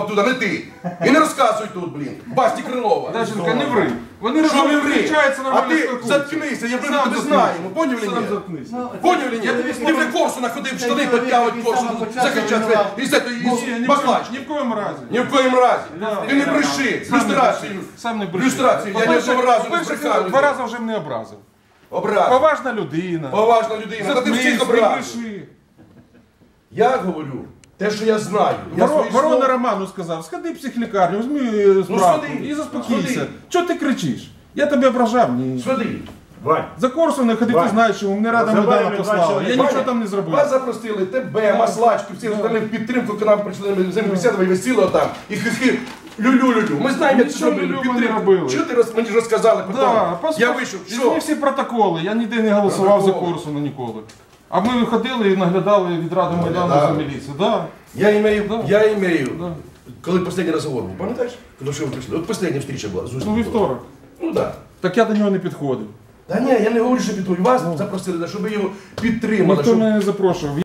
Крилова туди, не ти. І не розказуй тут, блін. Басті Крилова. Даченка, не ври. Вони Що не ври? А нормально ти спілкуються. заткнися, я Сам тебе заткнись. знаємо. Поняв Сам ні? заткнись. Поняв чи ні? Я тобі Ти вже Корсу находив, штани чоловік, підтягують який Корсу, з самого початку захищати із цієї, Ні, ні в коєму- ні в коєму разі. Ні в коїм разі. Ти не бреши. Сам не Люстрацію. бреши. Сам не бреши. Люстрацію. Я ні По-перше, одного разу не по-перше, ти збрехав. Два рази вже мене образив. Образ. Поважна людина. Поважна людина. Та ти Заткнись, всіх не образив. бреши. Я говорю те, що я знаю. Я Воро- свої Ворона слова- Роману сказав, сходи в психлікарню, візьми е, справку сходи, і заспокійся. сходи. Чого ти кричиш? Я тебе ображав? Ні. Сходи. Вань, За Корсу не ходив, ти знаєш, що мене рада забавили медала два послала. чоловіка. Я Ваня, нічого там не зробив. Вас запросили, тебе, маслачку, всі остальні в підтримку, коли нам прийшли землю бесідувати, висіло там, і хихи, лю-лю-лю-лю. Ми знаємо, як це Нічого робили, лю-лю ми не підтримку. робили. Чого ти роз, мені розказали потім? Да, пос- Я вийшов, Візьми що? всі протоколи, я ніде не голосував за Протоколи. Корсуна ніколи. А ми виходили і наглядали від Ради Майдану за Наглядали. міліцію. Да. Я имею, Да. я имею, Да. коли останній розговор був, пам'ятаєш? Коли що ви прийшли? От остання встріча була, зустріч Ну, була. вівторок. Ну так. Так я до нього не підходив. Та ні, я не говорю, що підтримую. Вас запросили, щоб ви його підтримали. Ніхто щоб- мене не запрошував.